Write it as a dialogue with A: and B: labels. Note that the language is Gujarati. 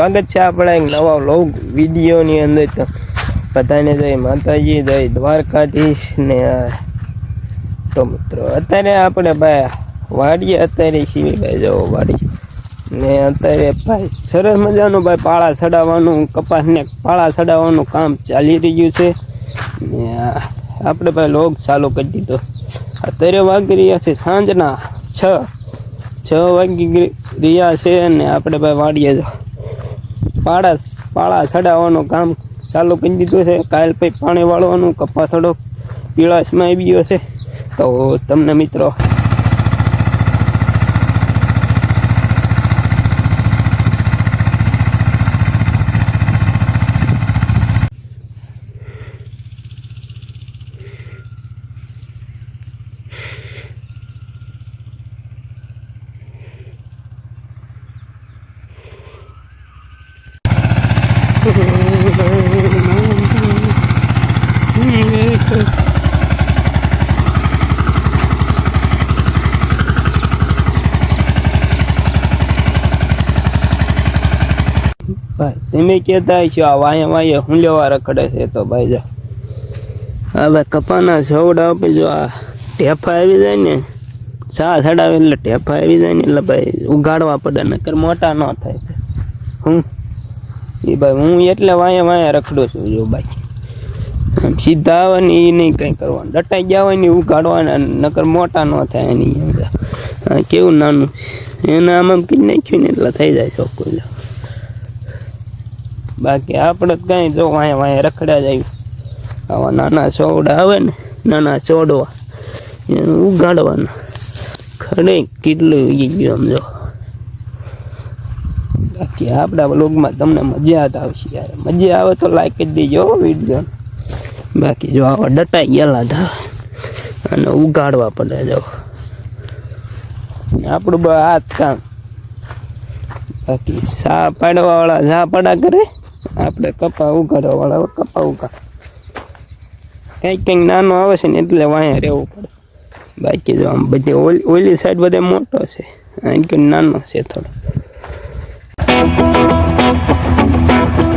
A: સ્વાગત છે આપણા એક નવા વ્લોગ વિડીયોની અંદર તો બધાને જય માતાજી, જય દ્વારકાધીશ ને તો મિત્રો, અત્યારે આપણે ભાઈ વાડીએ અત્યારે છીએ, ભાઈ જવો વાડી. ને અત્યારે ભાઈ સરસ મજાનું ભાઈ પાળા ચડાવવાનું, કપાસને પાળા ચડાવવાનું કામ ચાલી રહ્યું છે. ને આપણે ભાઈ લોગ ચાલુ કરી દીધો. અત્યારે વાગી રહ્યા છે સાંજના છ છ વાગી રહ્યા છે અને આપણે ભાઈ વાડીએ જો પાળા પાળા ચડાવવાનું કામ ચાલુ કરી દીધું છે. કાયલ પછી પાણી વાળવાનું કપા થોડો પીળાશમાં આવી ગયો છે. તો તમને મિત્રો તમે કહેતા છો આ વાયા વાયા હું લેવા રખડે છે તો ભાઈ જા હવે કપાના સવડા આપે જો, આ ઢેફા આવી જાય ને ચા ચડાવે એટલે ઢેફા આવી જાય ને, એટલે ભાઈ ઉગાડવા પડે, નકર મોટા ન થાય. હું એ ભાઈ, હું એટલે વાયા વાયા રખડો છું, જો ભાઈ સીધા આવે ને એ નહીં કંઈ કરવાનું. ડટાઈ ગયા હોય ને ઉગાડવાના નકર મોટા ન થાય એની કેવું નાનું? એને આમ આમ કીધી, નાખ્યું ને એટલે થઈ જાય ચોખ્ખું બાકી આપણે જ કાંઈ જો વાંયા વાંયા રખડ્યા જાય. આવા નાના ચોવડા આવે ને, નાના છોડવા એને ઉગાડવાના ખરે કેટલું ગયું આમ જો. બાકી આપણા બ્લોગમાં તમને મજા જ આવશે યાર. મજા આવે તો લાઈક કરી દેજો વીડિયો બાકી જો આવા ડટાઈ ગયેલા હતા અને ઉગાડવા પડે જો. આપણું આ કામ. બાકી સા પાડવાવાળા, સા પાડા કરે? આપણે કપા ઉગાડવાવાળા કપા ઉગાડ. કંઈક કંઈક નાનો આવે છે ને એટલે વાંહે રહેવું પડે. બાકી જો આમ બધી ઓલી ઓલી સાઈડ બધે મોટો છે. અહીં કંઈક નાનો છે થોડો. Música